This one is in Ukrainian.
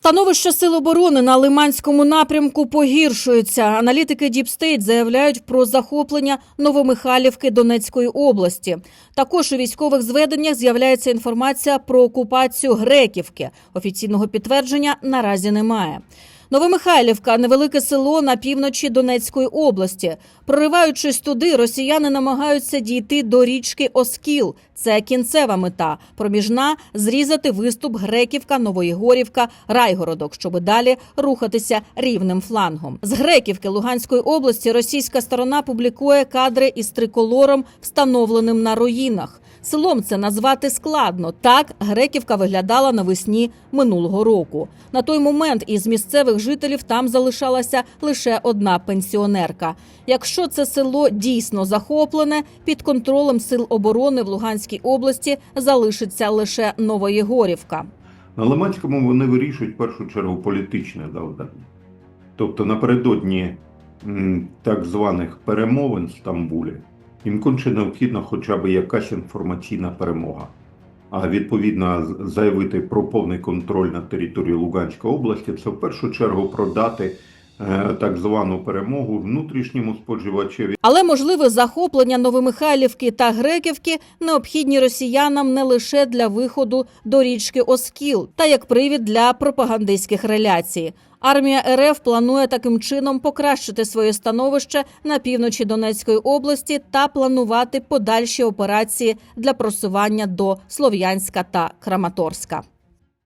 Становище сил оборони на Лиманському напрямку погіршується. Аналітики Діпстейт заявляють про захоплення Новомихайлівки Донецької області. Також у військових зведеннях з'являється інформація про окупацію Греківки. Офіційного підтвердження наразі немає. Новомихайлівка невелике село на півночі Донецької області. Прориваючись туди, росіяни намагаються дійти до річки Оскіл. Це кінцева мета. Проміжна зрізати виступ Греківка, Новоєгорівка, Райгородок, щоб далі рухатися рівним флангом. З Греківки Луганської області російська сторона публікує кадри із триколором, встановленим на руїнах. Селом це назвати складно. Так Греківка виглядала навесні минулого року. На той момент із місцевих жителів там залишалася лише одна пенсіонерка. Якщо це село дійсно захоплене, під контролем сил оборони в Луганській області залишиться лише Новоєгорівка. На Лиманському вони вирішують в першу чергу політичне завдання. Тобто напередодні так званих перемовин в Стамбулі їм конче необхідна хоча б якась інформаційна перемога. А відповідно заявити про повний контроль на території Луганської області це в першу чергу продати так звану перемогу внутрішньому споживачеві. Але можливе захоплення Новомихайлівки та Греківки необхідні росіянам не лише для виходу до річки Оскіл, та як привід для пропагандистських реляцій. Армія РФ планує таким чином покращити своє становище на півночі Донецької області та планувати подальші операції для просування до Слов'янська та Краматорська.